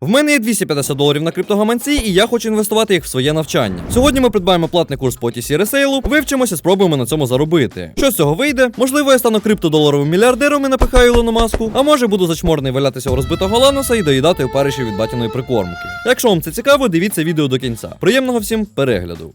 В мене є 250 доларів на криптогаманці, і я хочу інвестувати їх в своє навчання. Сьогодні ми придбаємо платний курс по TC ресейлу, вивчимося, спробуємо на цьому заробити. Що з цього вийде? Можливо, я стану криптодоларовим мільярдером і напихаю Ілону маску, а може буду зачморний валятися у розбитого лануса і доїдати у париші від батіної прикормки. Якщо вам це цікаво, дивіться відео до кінця. Приємного всім перегляду.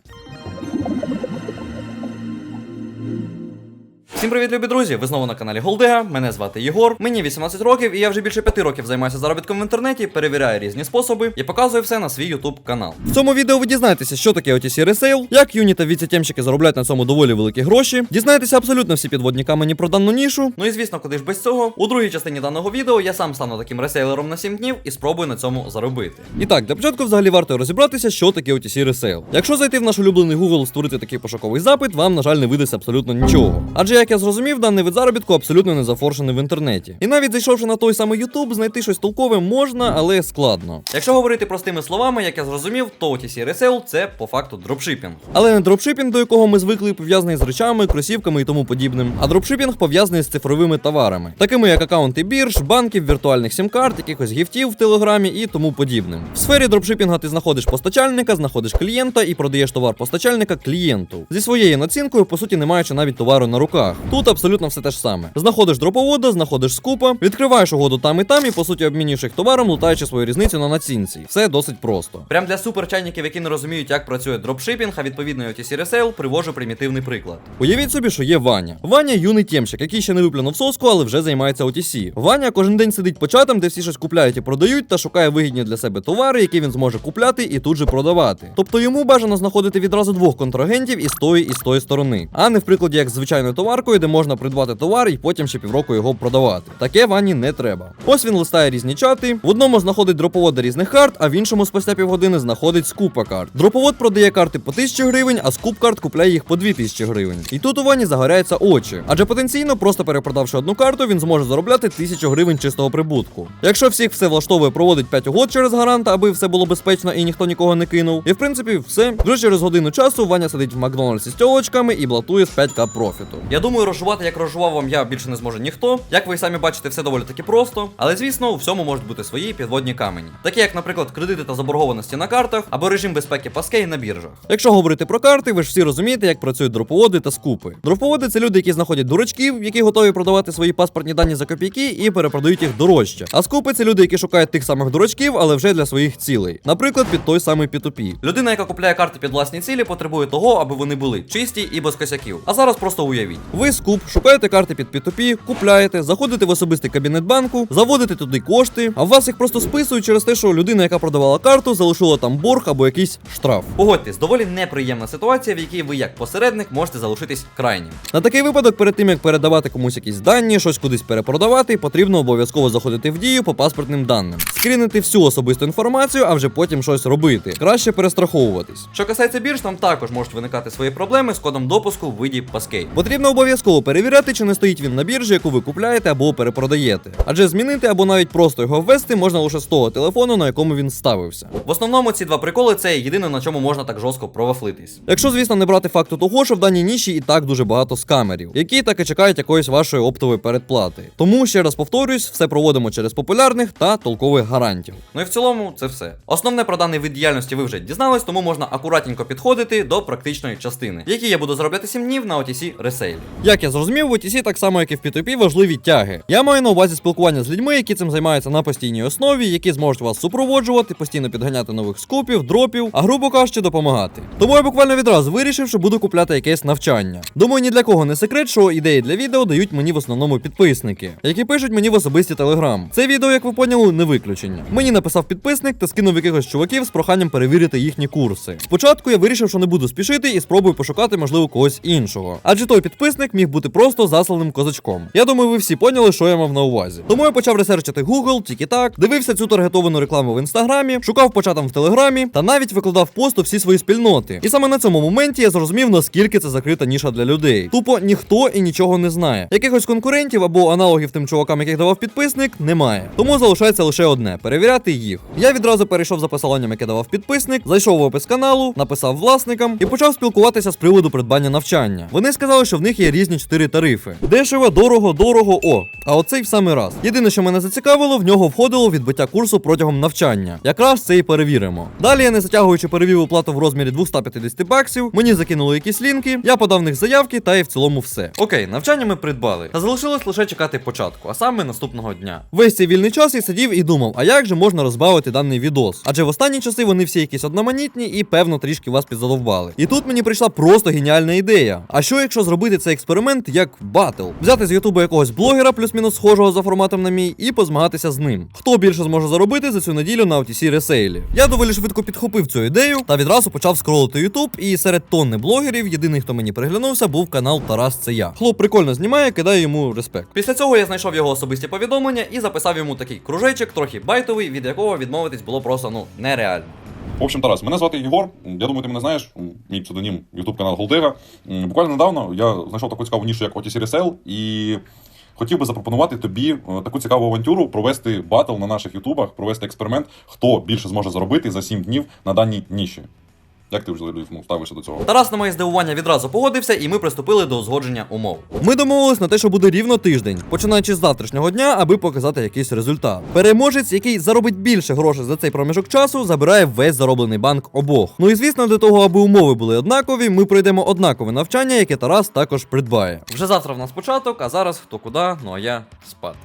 Всім привіт, любі друзі! Ви знову на каналі Голдега. Мене звати Єгор. Мені 18 років, і я вже більше 5 років займаюся заробітком в інтернеті, перевіряю різні способи і показую все на свій YouTube канал. В цьому відео ви дізнаєтеся, що таке OTC Resale, як юні та віцетємщики заробляють на цьому доволі великі гроші. Дізнаєтеся абсолютно всі підводні камені про дану нішу. Ну і звісно, куди ж без цього. У другій частині даного відео я сам стану таким ресейлером на 7 днів і спробую на цьому заробити. І так, для початку взагалі варто розібратися, що таке OTC Resale. Якщо зайти в наш улюблений Google, створити такий пошуковий запит, вам, на жаль, не видасть абсолютно нічого. Адже як я зрозумів, даний вид заробітку абсолютно не зафоршений в інтернеті. І навіть зайшовши на той самий YouTube, знайти щось толкове можна, але складно. Якщо говорити простими словами, як я зрозумів, то OTC Resale – це по факту дропшипінг. Але не дропшипінг, до якого ми звикли, пов'язаний з речами, кросівками і тому подібним, а дропшипінг пов'язаний з цифровими товарами, такими як аккаунти бірж, банків, віртуальних сім-карт, якихось гіфтів в телеграмі і тому подібним. В сфері дропшипінга ти знаходиш постачальника, знаходиш клієнта і продаєш товар постачальника клієнту. Зі своєю націнкою, по суті, не маючи навіть товару на руках. Тут абсолютно все те ж саме. Знаходиш дроповода, знаходиш скупа, відкриваєш угоду там і там, і по суті обмінюєш їх товаром, лутаючи свою різницю на націнці. Все досить просто. Прям для суперчайників, які не розуміють, як працює дропшипінг, а відповідно OTC Resale, привожу примітивний приклад. Уявіть собі, що є Ваня. Ваня юний тємщик, який ще не виплюнув соску, але вже займається OTC. Ваня кожен день сидить по чатам, де всі щось купляють і продають, та шукає вигідні для себе товари, які він зможе купляти і тут же продавати. Тобто йому бажано знаходити відразу двох контрагентів із тої і з тої сторони, а не в прикладі як з звичайною товаркою, де можна придбати товар і потім ще півроку його продавати. Таке Вані не треба. Ось він листає різні чати. В одному знаходить дроповоди різних карт, а в іншому спустя півгодини знаходить скупа карт. Дроповод продає карти по 1000 гривень, а скуп карт купляє їх по 2000 гривень. І тут у Вані загоряються очі. Адже потенційно, просто перепродавши одну карту, він зможе заробляти 1000 гривень чистого прибутку. Якщо всіх все влаштовує, проводить 5 угод через гаранта, аби все було безпечно і ніхто нікого не кинув. І в принципі, все. Вже через годину часу Ваня сидить в Макдональдсі з тілочками і блатує з 5к профіту. Я думаю, розжувати, як розжував вам я більше не зможе ніхто. Як ви самі бачите, все доволі таки просто. Але звісно, у всьому можуть бути свої підводні камені. Такі як, наприклад, кредити та заборгованості на картах або режим безпеки паскей на біржах. Якщо говорити про карти, ви ж всі розумієте, як працюють дроповоди та скупи. Дроповоди це люди, які знаходять дурачків, які готові продавати свої паспортні дані за копійки і перепродають їх дорожче. А скупи це люди, які шукають тих самих дурачків, але вже для своїх цілей. Наприклад, під той самий P2P. Людина, яка купляє карти під власні цілі, потребує того, аби вони були чисті і без косяків. А зараз просто уявіть. Ви скуп, шукаєте карти під P2P, купляєте, заходите в особистий кабінет банку, заводите туди кошти, а вас їх просто списують через те, що людина, яка продавала карту, залишила там борг або якийсь штраф. Погодьтесь, доволі неприємна ситуація, в якій ви як посередник можете залишитись крайнім. На такий випадок, перед тим як передавати комусь якісь дані, щось кудись перепродавати, потрібно обов'язково заходити в дію по паспортним даним, скрінити всю особисту інформацію, а вже потім щось робити. Краще перестраховуватись. Що касається бірж, там також можуть виникати свої проблеми з кодом допуску в виді Passkey. Потрібно обов'язково перевіряти, чи не стоїть він на біржі, яку ви купляєте або перепродаєте. Адже змінити або навіть просто його ввести можна лише з того телефону, на якому він ставився. В основному ці два приколи це єдине на чому можна так жорстко провафлитись. Якщо, звісно, не брати факту того, що в даній ніші і так дуже багато скамерів, які так і чекають якоїсь вашої оптової передплати. Тому ще раз повторюсь, все проводимо через популярних та толкових гарантів. Ну і в цілому це все. Основне про даний вид діяльності ви вже дізнались, тому можна акуратненько підходити до практичної частини, в якій я буду заробляти 7 днів на OTC ресейлі. Як я зрозумів, в OTC так само, як і в P2P, важливі тяги. Я маю на увазі спілкування з людьми, які цим займаються на постійній основі, які зможуть вас супроводжувати, постійно підганяти нових скупів, дропів, а грубо кажучи, допомагати. Тому я буквально відразу вирішив, що буду купляти якесь навчання. Думаю, ні для кого не секрет, що ідеї для відео дають мені в основному підписники, які пишуть мені в особисті телеграм. Це відео, як ви поняли, не виключення. Мені написав підписник та скинув якихось чуваків з проханням перевірити їхні курси. Спочатку я вирішив, що не буду спішити і спробую пошукати, можливо, когось іншого. Адже той підписник міг бути просто засланим козачком. Я думаю, ви всі поняли, що я мав на увазі. Тому я почав ресерчити Google, тільки так, дивився цю таргетовану рекламу в інстаграмі, шукав по чатам в телеграмі та навіть викладав пост у всі свої спільноти. І саме на цьому моменті я зрозумів, наскільки це закрита ніша для людей. Тупо ніхто і нічого не знає. Якихось конкурентів або аналогів тим чувакам, яких давав підписник, немає. Тому залишається лише одне перевіряти їх. Я відразу перейшов за посиланням, яке давав підписник, зайшов в опис каналу, написав власникам і почав спілкуватися з приводу придбання навчання. Вони сказали, що в них є різні різні 4 тарифи. Дешево, дорого, дорого, о. А оцей в самий раз. Єдине, що мене зацікавило, в нього входило відбиття курсу протягом навчання. Якраз це і перевіримо. Далі я не затягуючи перевів оплату в розмірі 250 баксів. Мені закинули якісь лінки, я подав них заявки та і в цілому все. Окей, навчання ми придбали. Та залишилось лише чекати початку, а саме наступного дня. Весь цей вільний час я сидів і думав, а як же можна розбавити даний відос? Адже в останні часи вони всі якісь одноманітні і певно трішки вас підзадовбали. І тут мені прийшла просто геніальна ідея. А що якщо зробити цей експеримент як батл? Взяти з Ютубу якогось блогера, плюс-мінус схожого за форматом на мій, і позмагатися з ним. Хто більше зможе заробити за цю неділю на OTC ресейлі? Я доволі швидко підхопив цю ідею та відразу почав скролити Ютуб, і серед тонни блогерів єдиний, хто мені приглянувся, був канал Тарас Це я. Хлоп прикольно знімає, кидаю йому респект. Після цього я знайшов його особисті повідомлення і записав йому такий кружечок, трохи байтовий, від якого відмовитись було просто ну нереально. В общем, Тарас, мене звати Єгор. Я думаю, ти мене знаєш. Мій псевдонім YouTube канал Голдега. Буквально недавно я знайшов таку цікаву нішу, як OTC Resell, і хотів би запропонувати тобі е, таку цікаву авантюру провести батл на наших ютубах, провести експеримент, хто більше зможе заробити за 7 днів на даній ніші. Як ти взагалі ну, ставишся до цього? Тарас на моє здивування відразу погодився, і ми приступили до узгодження умов. Ми домовились на те, що буде рівно тиждень, починаючи з завтрашнього дня, аби показати якийсь результат. Переможець, який заробить більше грошей за цей проміжок часу, забирає весь зароблений банк обох. Ну і звісно, для того, аби умови були однакові, ми пройдемо однакове навчання, яке Тарас також придбає. Вже завтра в нас початок, а зараз хто куди, ну а я спати.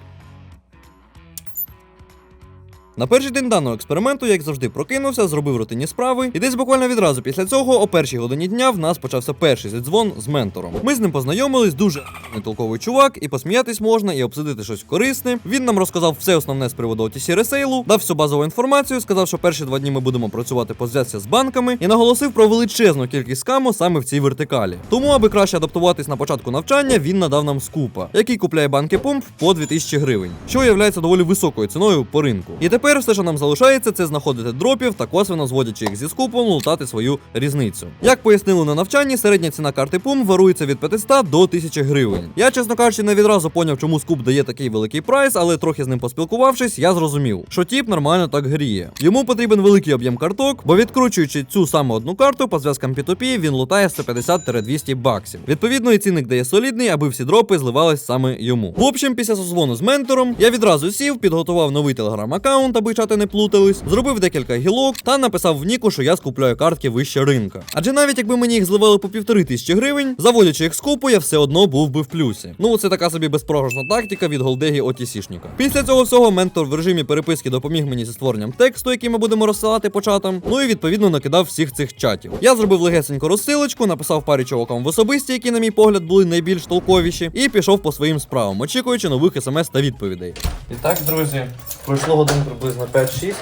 На перший день даного експерименту, як завжди, прокинувся, зробив рутинні справи, і десь буквально відразу після цього, о першій годині дня, в нас почався перший зідзвон з ментором. Ми з ним познайомились, дуже толковий чувак, і посміятись можна, і обсудити щось корисне. Він нам розказав все основне з приводу OTC ресейлу, дав всю базову інформацію, сказав, що перші два дні ми будемо працювати по зв'язці з банками, і наголосив про величезну кількість скаму саме в цій вертикалі. Тому, аби краще адаптуватись на початку навчання, він надав нам скупа, який купляє банки помп по 2000 гривень, що є доволі високою ціною по ринку. І тепер все, що нам залишається, це знаходити дропів та косвенно зводячи їх зі скупом, лутати свою різницю. Як пояснили на навчанні, середня ціна карти PUM варується від 500 до 1000 гривень. Я, чесно кажучи, не відразу поняв, чому скуп дає такий великий прайс, але трохи з ним поспілкувавшись, я зрозумів, що тіп нормально так гріє. Йому потрібен великий об'єм карток, бо відкручуючи цю саму одну карту по зв'язкам P2P, він лутає 150-200 баксів. Відповідно, і цінник дає солідний, аби всі дропи зливались саме йому. В общем, після созвону з ментором я відразу сів, підготував новий телеграм-аккаунт, аби чати не плутались, зробив декілька гілок та написав в Ніку, що я скупляю картки вище ринка. Адже навіть якби мені їх зливали по півтори тисячі гривень, заводячи їх скупу, я все одно був би в плюсі. Ну це така собі безпрограшна тактика від голдегі отісішника. Після цього всього ментор в режимі переписки допоміг мені зі створенням тексту, який ми будемо розсилати по чатам. Ну і відповідно накидав всіх цих чатів. Я зробив легесеньку розсилочку, написав парі чувакам в особисті, які, на мій погляд, були найбільш толковіші, і пішов по своїм справам, очікуючи нових смс та відповідей. І так, друзі, пройшло годин приблизно 5-6.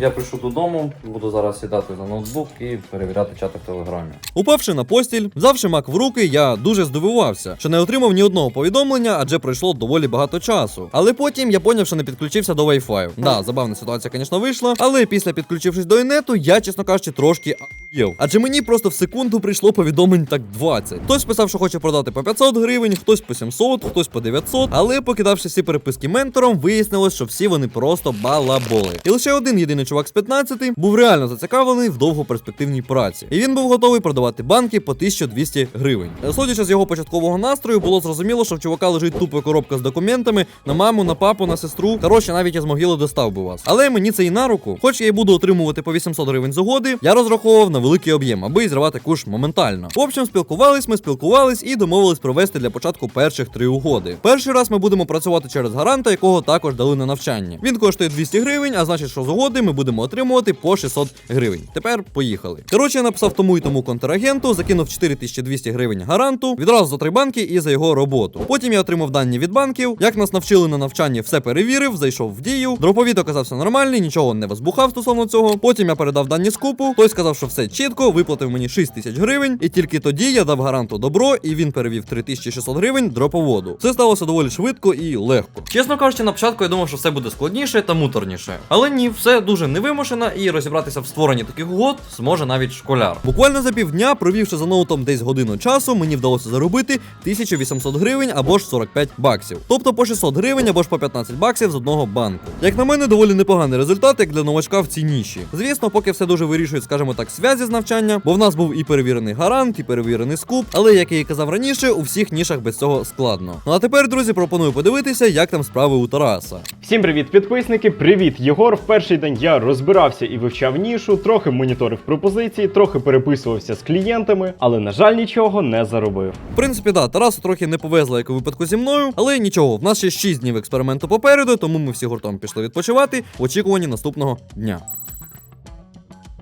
Я прийшов додому, буду зараз сідати за ноутбук і перевіряти чати в телеграмі. Упавши на постіль, взявши мак в руки, я дуже здивувався, що не отримав ні одного повідомлення, адже пройшло доволі багато часу. Але потім я поняв, що не підключився до Wi-Fi. Да, забавна ситуація, звісно, вийшла. Але після підключившись до інету, я, чесно кажучи, трошки ахуєв. Адже мені просто в секунду прийшло повідомлень так 20. Хтось писав, що хоче продати по 500 гривень, хтось по 700, хтось по 900. Але покидавши всі переписки ментором, вияснилось, що всі вони просто балаболи. І лише один єдиний чувак з 15 був реально зацікавлений в довгоперспективній праці. І він був готовий продавати банки по 1200 гривень. Е, Судячи з його початкового настрою, було зрозуміло, що в чувака лежить тупо коробка з документами на маму, на папу, на сестру. Коротше, навіть із могили достав би вас. Але мені це і на руку. Хоч я і буду отримувати по 800 гривень з угоди, я розраховував на великий об'єм, аби зривати куш моментально. В общем, спілкувались, ми спілкувались і домовились провести для початку перших три угоди. Перший раз ми будемо працювати через гаранта, якого також дали на навчанні. Він коштує 200 гривень, а значить, що з угоди ми будемо отримувати по 600 гривень. Тепер поїхали. Коротше, я написав тому і тому контрагенту, закинув 4200 гривень гаранту, відразу за три банки і за його роботу. Потім я отримав дані від банків. Як нас навчили на навчанні, все перевірив, зайшов в дію. Дроповід оказався нормальний, нічого не возбухав стосовно цього. Потім я передав дані скупу. Той сказав, що все чітко, виплатив мені 6 тисяч гривень, і тільки тоді я дав гаранту добро, і він перевів 3600 гривень дроповоду. Все сталося доволі швидко і легко. Чесно кажучи, на початку я думав, що все буде складніше та муторніше. Але ні, все дуже невимушено, і розібратися в створенні таких угод зможе навіть школяр. Буквально за півдня, провівши за ноутом десь годину часу, мені вдалося заробити 1800 гривень або ж 45 баксів. Тобто по 600 гривень або ж по 15 баксів з одного банку. Як на мене, доволі непоганий результат, як для новачка в цій ніші. Звісно, поки все дуже вирішують, скажімо так, связі з навчання, бо в нас був і перевірений гарант, і перевірений скуп, але як я і казав раніше, у всіх нішах без цього складно. Ну а тепер, друзі, пропоную подивитися, як там справи у Тараса. Всім привіт, підписники! Привіт, Єгор. В перший день я розбирався і вивчав нішу, трохи моніторив пропозиції, трохи переписувався з клієнтами, але на жаль, нічого не заробив. В принципі, да, Тарасу трохи не повезло, як у випадку зі мною, але нічого, в нас ще 6 днів експерименту попереду, тому ми всі гуртом пішли відпочивати в очікуванні наступного дня.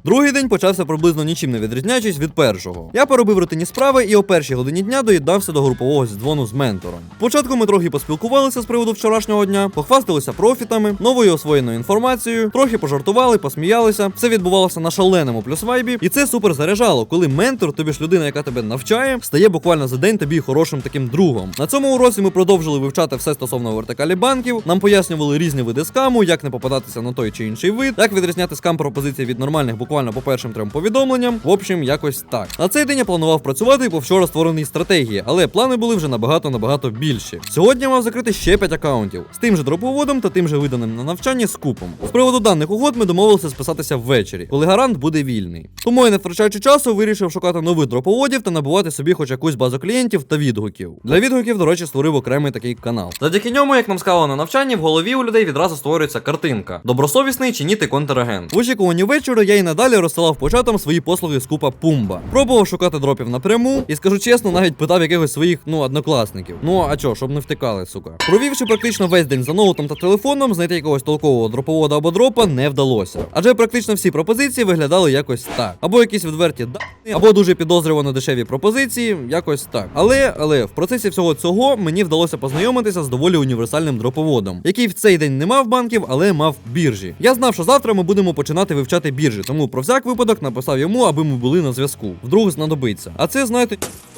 Другий день почався приблизно нічим не відрізняючись від першого. Я поробив рутинні справи і о першій годині дня доєднався до групового дзвону з ментором. Спочатку ми трохи поспілкувалися з приводу вчорашнього дня, похвасталися профітами, новою освоєною інформацією, трохи пожартували, посміялися. Все відбувалося на шаленому плюс вайбі, і це супер заряджало, коли ментор, тобі ж людина, яка тебе навчає, стає буквально за день тобі хорошим таким другом. На цьому уроці ми продовжили вивчати все стосовно вертикалі банків. Нам пояснювали різні види скаму, як не попадатися на той чи інший вид, як відрізняти скам пропозиції від нормальних буквально по першим трьом повідомленням. В общем, якось так. На цей день я планував працювати по вчора створеній стратегії, але плани були вже набагато набагато більші. Сьогодні мав закрити ще 5 акаунтів з тим же дроповодом та тим же виданим на навчання скупом. З приводу даних угод ми домовилися списатися ввечері, коли гарант буде вільний. Тому я не втрачаючи часу, вирішив шукати нових дроповодів та набувати собі хоч якусь базу клієнтів та відгуків. Для відгуків, до речі, створив окремий такий канал. Завдяки ньому, як нам сказали на навчанні, в голові у людей відразу створюється картинка: добросовісний чи ні ти контрагент. В очікуванні вечора я і надалі розсилав по чатам свої послуги з купа Пумба. Пробував шукати дропів напряму і скажу чесно, навіть питав якихось своїх ну однокласників. Ну а чо, щоб не втикали, сука. Провівши практично весь день за ноутом та телефоном, знайти якогось толкового дроповода або дропа не вдалося. Адже практично всі пропозиції виглядали якось так. Або якісь відверті дані, або дуже підозрювано дешеві пропозиції, якось так. Але, але в процесі всього цього мені вдалося познайомитися з доволі універсальним дроповодом, який в цей день не мав банків, але мав біржі. Я знав, що завтра ми будемо починати вивчати біржі, тому про всяк випадок написав йому, аби ми були на зв'язку. Вдруг знадобиться. А це, знаєте,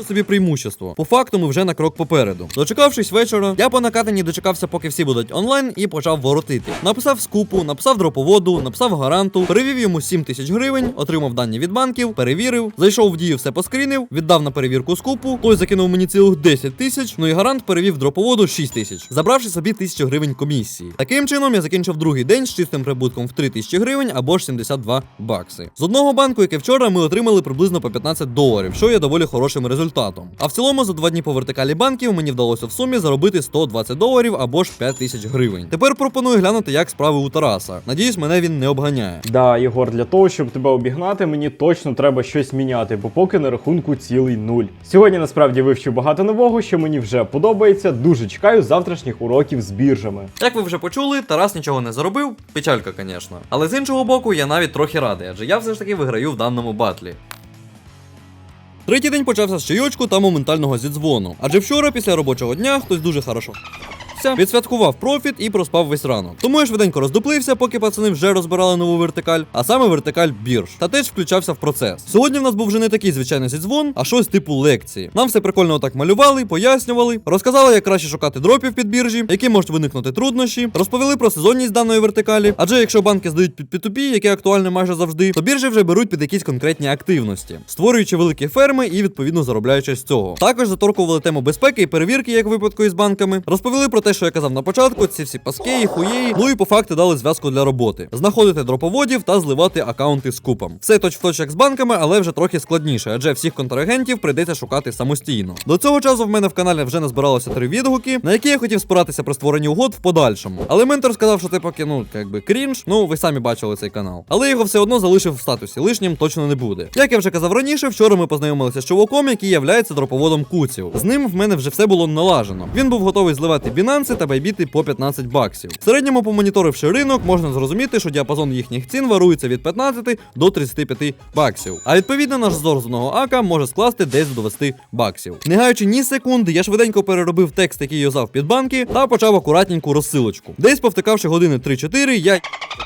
собі преимущество. По факту ми вже на крок попереду. Дочекавшись вечора, я по накатанні дочекався, поки всі будуть онлайн, і почав воротити. Написав скупу, написав дроповоду, написав гаранту, перевів йому 7 тисяч гривень, отримав дані від банків, перевірив, зайшов в дію, все поскрінив, віддав на перевірку скупу. Той закинув мені цілих 10 тисяч. Ну і гарант перевів дроповоду 6 тисяч, забравши собі 1000 гривень комісії. Таким чином я закінчив другий день з чистим прибутком в 3 тисячі гривень або ж 72 бакси. З одного банку, яке вчора ми отримали приблизно по 15 доларів, що є доволі хорошим результатом. А в цілому за два дні по вертикалі банків мені вдалося в сумі заробити 120 доларів або ж 5 тисяч гривень. Тепер пропоную глянути, як справи у Тараса. Надіюсь, мене він не обганяє. Да, Єгор, для того, щоб тебе обігнати, мені точно треба щось міняти, бо поки на рахунку цілий нуль. Сьогодні насправді вивчив багато нового, що мені вже подобається. Дуже чекаю завтрашніх уроків з біржами. Як ви вже почули, Тарас нічого не заробив, печалька, звісно. Але з іншого боку, я навіть трохи радий, адже я все ж таки виграю в даному батлі. Третій день почався з чайочку та моментального зідзвону. Адже вчора, після робочого дня, хтось дуже хорошо відсвяткував профіт і проспав весь ранок. Тому я швиденько роздуплився, поки пацани вже розбирали нову вертикаль, а саме вертикаль бірж. Та теж включався в процес. Сьогодні в нас був вже не такий звичайний зідзвон, а щось типу лекції. Нам все прикольно отак малювали, пояснювали, розказали, як краще шукати дропів під біржі, які можуть виникнути труднощі, розповіли про сезонність даної вертикалі. Адже якщо банки здають під P2P, яке актуальне майже завжди, то біржі вже беруть під якісь конкретні активності, створюючи великі ферми і відповідно заробляючи з цього. Також заторкували тему безпеки і перевірки, як випадку із банками. Розповіли про те, що я казав на початку, ці всі паски і хуєї, ну і по факту дали зв'язку для роботи. Знаходити дроповодів та зливати акаунти з купом. Все точ в точ як з банками, але вже трохи складніше, адже всіх контрагентів прийдеться шукати самостійно. До цього часу в мене в каналі вже назбиралося три відгуки, на які я хотів спиратися при створенні угод в подальшому. Але ментор сказав, що це поки ну якби крінж. Ну ви самі бачили цей канал. Але його все одно залишив в статусі. Лишнім точно не буде. Як я вже казав раніше, вчора ми познайомилися з чуваком, який являється дроповодом куців. З ним в мене вже все було налажено. Він був готовий зливати бінанси та байбіти по 15 баксів. В середньому, помоніторивши ринок, можна зрозуміти, що діапазон їхніх цін варується від 15 до 35 баксів. А відповідно наш зорзаного ака може скласти десь до 20 баксів. Не гаючи ні секунди, я швиденько переробив текст, який юзав під банки, та почав акуратненьку розсилочку. Десь повтикавши години 3-4, я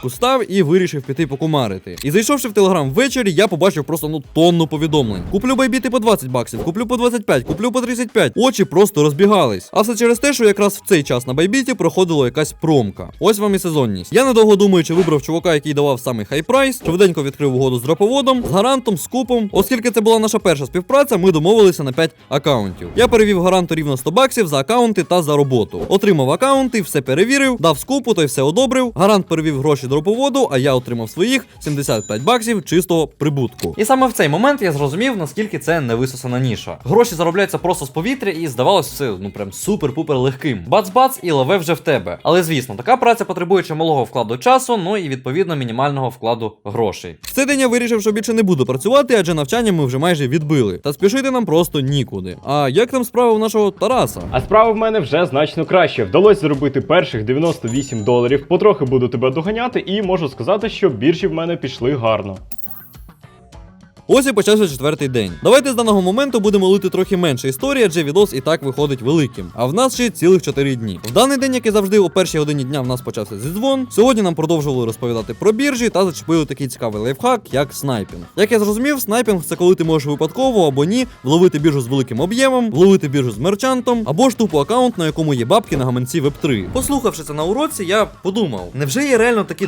устав і вирішив піти покумарити. І зайшовши в телеграм ввечері, я побачив просто ну тонну повідомлень. Куплю байбіти по 20 баксів, куплю по 25, куплю по 35. Очі просто розбігались. А все через те, що якраз в цей час на байбіті проходила якась промка. Ось вам і сезонність. Я недовго думаючи вибрав чувака, який давав самий хай прайс, швиденько відкрив угоду з дроповодом, з гарантом, з купом. Оскільки це була наша перша співпраця, ми домовилися на 5 акаунтів. Я перевів гаранту рівно 100 баксів за акаунти та за роботу. Отримав акаунти, все перевірив, дав скупу, той все одобрив. Гарант перевів гроші до дроповоду, а я отримав своїх 75 баксів чистого прибутку. І саме в цей момент я зрозумів, наскільки це невисосана ніша. Гроші заробляються просто з повітря, і здавалось все ну прям супер-пупер легким. Бац-бац, і лаве вже в тебе. Але звісно, така праця потребує чималого вкладу часу, ну і відповідно мінімального вкладу грошей. В цей день я вирішив, що більше не буду працювати, адже навчання ми вже майже відбили. Та спішити нам просто нікуди. А як там справа у нашого Тараса? А справа в мене вже значно краще. Вдалося заробити перших 98 доларів. Потрохи буду тебе доганяти, і можу сказати, що біржі в мене пішли гарно. Ось і почався четвертий день. Давайте з даного моменту будемо лити трохи менше історії, адже відос і так виходить великим. А в нас ще цілих 4 дні. В даний день, як і завжди, о першій годині дня в нас почався зі дзвон. Сьогодні нам продовжували розповідати про біржі та зачепили такий цікавий лайфхак, як снайпінг. Як я зрозумів, снайпінг це коли ти можеш випадково або ні вловити біржу з великим об'ємом, вловити біржу з мерчантом, або ж тупо аккаунт, на якому є бабки на гаманці Web3. Послухавши це на уроці, я подумав: невже є реально такі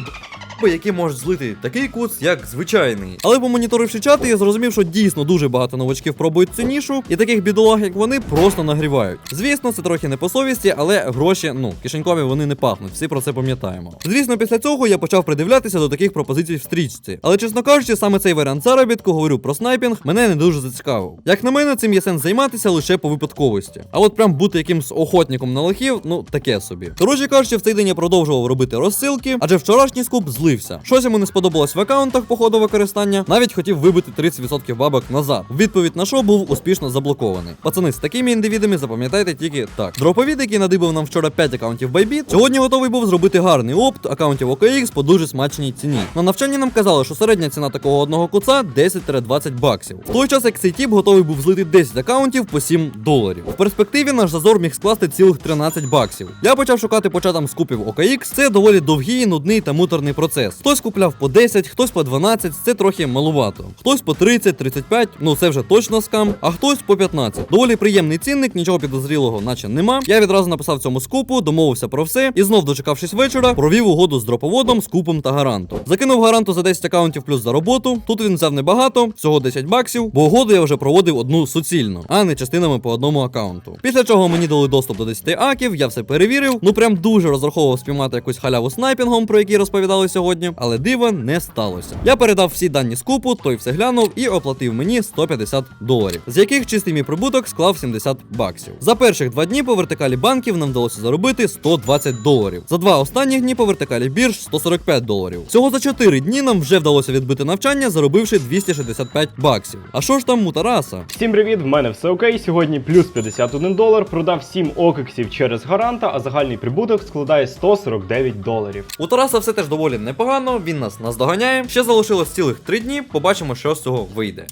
д***би, які можуть злити такий куц, як звичайний. Але помоніторивши чати, я зрозумів, що дійсно дуже багато новачків пробують цю нішу, і таких бідолаг, як вони, просто нагрівають. Звісно, це трохи не по совісті, але гроші, ну, кишенькові вони не пахнуть, всі про це пам'ятаємо. Звісно, після цього я почав придивлятися до таких пропозицій в стрічці. Але чесно кажучи, саме цей варіант заробітку, говорю про снайпінг, мене не дуже зацікавив. Як на мене, цим є сенс займатися лише по випадковості. А от прям бути якимсь охотником на лохів, ну таке собі. Коротше кажучи, в цей день я продовжував робити розсилки, адже вчорашній скуп злився. Щось йому не сподобалось в аккаунтах по ходу використання, навіть хотів вибити 30% бабок назад. Відповідь на що був успішно заблокований. Пацани, з такими індивідами запам'ятайте тільки так. Дроповід, який надибав нам вчора 5 аккаунтів Bybit, сьогодні готовий був зробити гарний опт аккаунтів OKX по дуже смачній ціні. На навчанні нам казали, що середня ціна такого одного куца 10-20 баксів. В той час, як цей тіп готовий був злити 10 аккаунтів по 7 доларів. В перспективі наш зазор міг скласти цілих 13 баксів. Я почав шукати по чатам скупів OKX. Це доволі довгий, нудний та муторний процес. Хтось купляв по 10, хтось по 12, це трохи малувато. Хтось по 30, 35, ну це вже точно скам, а хтось по 15. Доволі приємний цінник, нічого підозрілого, наче нема. Я відразу написав цьому скупу, домовився про все і знов, дочекавшись вечора, провів угоду з дроповодом, скупом та гарантом. Закинув гаранту за 10 акаунтів плюс за роботу. Тут він взяв небагато, всього 10 баксів, бо угоду я вже проводив одну суцільно, а не частинами по одному акаунту. Після чого мені дали доступ до 10 аків, я все перевірив. Ну прям дуже розраховував спіймати якусь халяву снайпінгом, про який розповідали сьогодні, але дива не сталося. Я передав всі дані скупу, той все глянув і оплатив мені 150 доларів, з яких чистий мій прибуток склав 70 баксів. За перших два дні по вертикалі банків нам вдалося заробити 120 доларів. За два останні дні по вертикалі бірж 145 доларів. Всього за 4 дні нам вже вдалося відбити навчання, заробивши 265 баксів. А що ж там у Тараса? Всім привіт, в мене все окей. Сьогодні плюс 51 долар. Продав 7 окексів через гаранта, а загальний прибуток складає 149 доларів. У Тараса все теж доволі непогано, він нас наздоганяє. Ще залишилось цілих 3 дні, побачимо, що з цього вийде.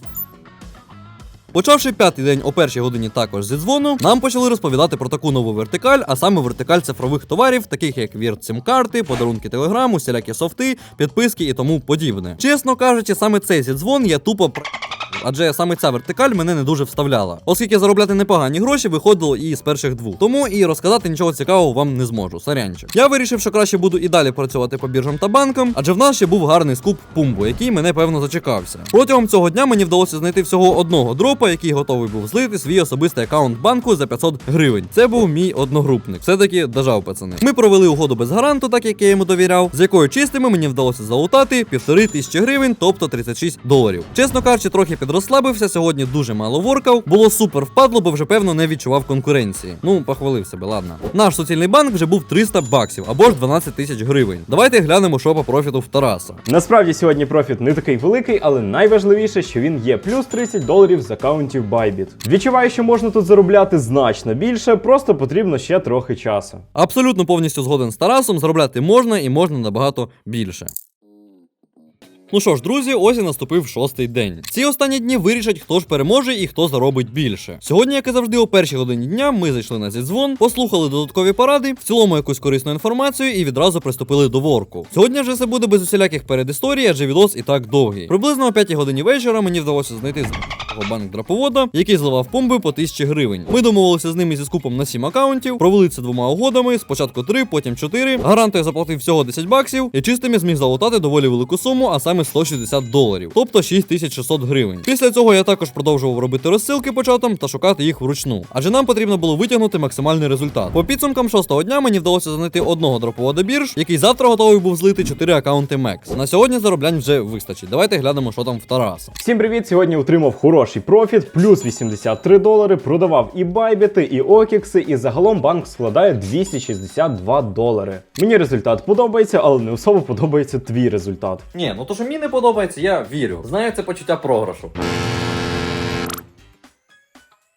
Почавши п'ятий день о першій годині також зі дзвону, нам почали розповідати про таку нову вертикаль, а саме вертикаль цифрових товарів, таких як вірт сім карти, подарунки телеграму, всілякі софти, підписки і тому подібне. Чесно кажучи, саме цей зідзвон я тупо. Адже саме ця вертикаль мене не дуже вставляла, оскільки заробляти непогані гроші виходило і з перших двох. Тому і розказати нічого цікавого вам не зможу. Сорянчик. Я вирішив, що краще буду і далі працювати по біржам та банкам, адже в нас ще був гарний скуп пумбу, який мене певно зачекався. Протягом цього дня мені вдалося знайти всього одного дропа, який готовий був злити свій особистий аккаунт банку за 500 гривень. Це був мій одногрупник. Все таки дожав пацани. Ми провели угоду без гаранту, так як я йому довіряв, з якою чистими мені вдалося залутати півтори тисячі гривень, тобто 36 доларів. Чесно кажучи, трохи підрозслабився. Сьогодні дуже мало воркав. Було супер впадло, бо вже певно не відчував конкуренції. Ну, похвалив себе, ладно. Наш суцільний банк вже був 300 баксів або ж 12 тисяч гривень. Давайте глянемо, що по профіту в Тараса. Насправді сьогодні профіт не такий великий, але найважливіше, що він є плюс 30 доларів з акаунтів Bybit. Відчуваю, що можна тут заробляти значно більше, просто потрібно ще трохи часу. Абсолютно повністю згоден з Тарасом, заробляти можна і можна набагато більше. Ну що ж, друзі, ось і наступив шостий день. Ці останні дні вирішать, хто ж переможе і хто заробить більше. Сьогодні, як і завжди, о першій годині дня ми зайшли на зідзвон, послухали додаткові поради, в цілому якусь корисну інформацію і відразу приступили до ворку. Сьогодні вже все буде без усіляких передісторій, адже відос і так довгий. Приблизно о 5 годині вечора мені вдалося знайти того банк драповода, який зливав помби по 1000 гривень. Ми домовилися з ними зі скупом на 7 акаунтів, провели це двома угодами. Спочатку 3, потім 4. Гаранту я заплатив всього 10 баксів, і чистим я зміг залутати доволі велику суму, а саме 160 доларів, тобто 6600 гривень. Після цього я також продовжував робити розсилки по чатам та шукати їх вручну. Адже нам потрібно було витягнути максимальний результат. По підсумкам шостого дня мені вдалося знайти одного дроповода бірж, який завтра готовий був злити 4 акаунти Max. На сьогодні зароблянь вже вистачить. Давайте глянемо, що там в Тараса. Всім привіт! Сьогодні отримав хороший профіт, плюс 83 долари, продавав і байбіти, і окікси, і загалом банк складає 262 долари. Мені результат подобається, але не особо подобається твій результат. Ні, ну то що мені не подобається, я вірю. Знаю це почуття програшу.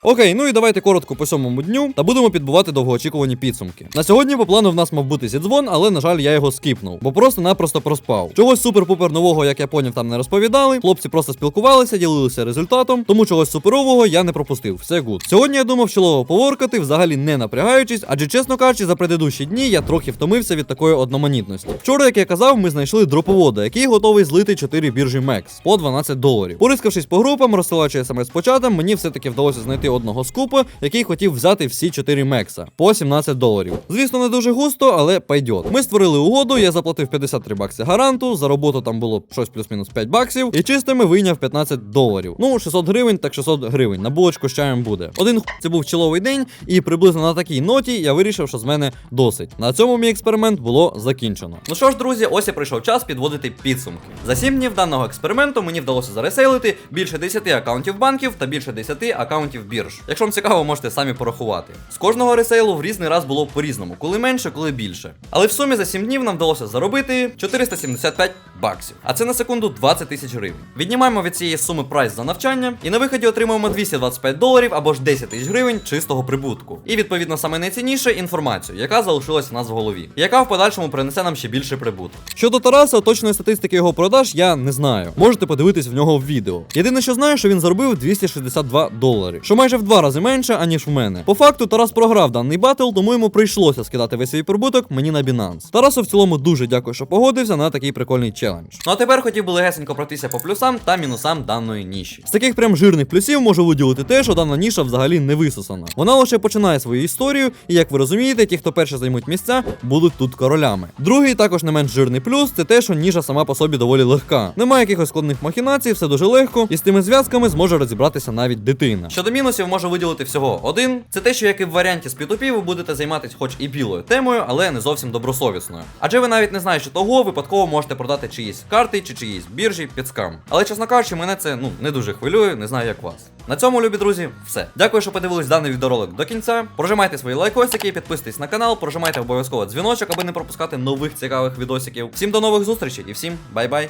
Окей, ну і давайте коротко по сьомому дню та будемо підбувати довгоочікувані підсумки. На сьогодні по плану в нас мав бути зідзвон, але на жаль, я його скіпнув, бо просто-напросто проспав. Чогось супер-пупер нового, як я поняв, там не розповідали. Хлопці просто спілкувалися, ділилися результатом, тому чогось суперового я не пропустив. Все гуд. Сьогодні я думав чолово поворкати, взагалі не напрягаючись, адже чесно кажучи, за предыдущі дні я трохи втомився від такої одноманітності. Вчора, як я казав, ми знайшли дроповода, який готовий злити 4 біржі Max по 12 доларів. Порискавшись по групам, розсилаючи смс по мені все-таки вдалося знайти одного скупа, який хотів взяти всі 4 Мекса по 17 доларів. Звісно, не дуже густо, але пайдет. Ми створили угоду, я заплатив 53 бакси гаранту, за роботу там було щось плюс-мінус 5 баксів, і чистими вийняв 15 доларів. Ну, 600 гривень, так 600 гривень. На булочку з чаєм буде. Один це був чоловий день, і приблизно на такій ноті я вирішив, що з мене досить. На цьому мій експеримент було закінчено. Ну що ж, друзі, ось і прийшов час підводити підсумки. За 7 днів даного експерименту мені вдалося заресейлити більше 10 акаунтів банків та більше 10 акаунтів бірж. Якщо вам цікаво, можете самі порахувати. З кожного ресейлу в різний раз було по-різному, коли менше, коли більше. Але в сумі за 7 днів нам вдалося заробити 475 баксів. А це на секунду 20 тисяч гривень. Віднімаємо від цієї суми прайс за навчання, і на виході отримуємо 225 доларів або ж 10 тисяч гривень чистого прибутку. І відповідно саме найцінніше інформацію, яка залишилась у нас в голові, яка в подальшому принесе нам ще більше прибуток. Щодо Тараса, точної статистики його продаж я не знаю. Можете подивитись в нього в відео. Єдине, що знаю, що він заробив 262 долари, що майже в два рази менше, аніж в мене. По факту, Тарас програв даний батл, тому йому прийшлося скидати весь свій прибуток мені на Binance. Тарасу в цілому дуже дякую, що погодився на такий прикольний челендж. Ну а тепер хотів би легесенько пройтися по плюсам та мінусам даної ніші. З таких прям жирних плюсів можу виділити те, що дана ніша взагалі не висосана. Вона лише починає свою історію, і як ви розумієте, ті, хто перше займуть місця, будуть тут королями. Другий також не менш жирний плюс це те, що ніша сама по собі доволі легка. Немає якихось складних махінацій, все дуже легко, і з тими зв'язками зможе розібратися навіть дитина. Щодо мінусів, можу виділити всього один: це те, що як і в варіанті з P2P ви будете займатися хоч і білою темою, але не зовсім добросовісною. Адже ви навіть не знаючи того, випадково можете продати чиїсь карти чи чиїсь біржі під скам. Але чесно кажучи, мене це ну не дуже хвилює, не знаю як вас. На цьому, любі друзі, все. Дякую, що подивились даний відеоролик до кінця. Прожимайте свої лайкосики, підписуйтесь на канал, прожимайте обов'язково дзвіночок, аби не пропускати нових цікавих відосиків. Всім до нових зустрічей і всім бай-бай.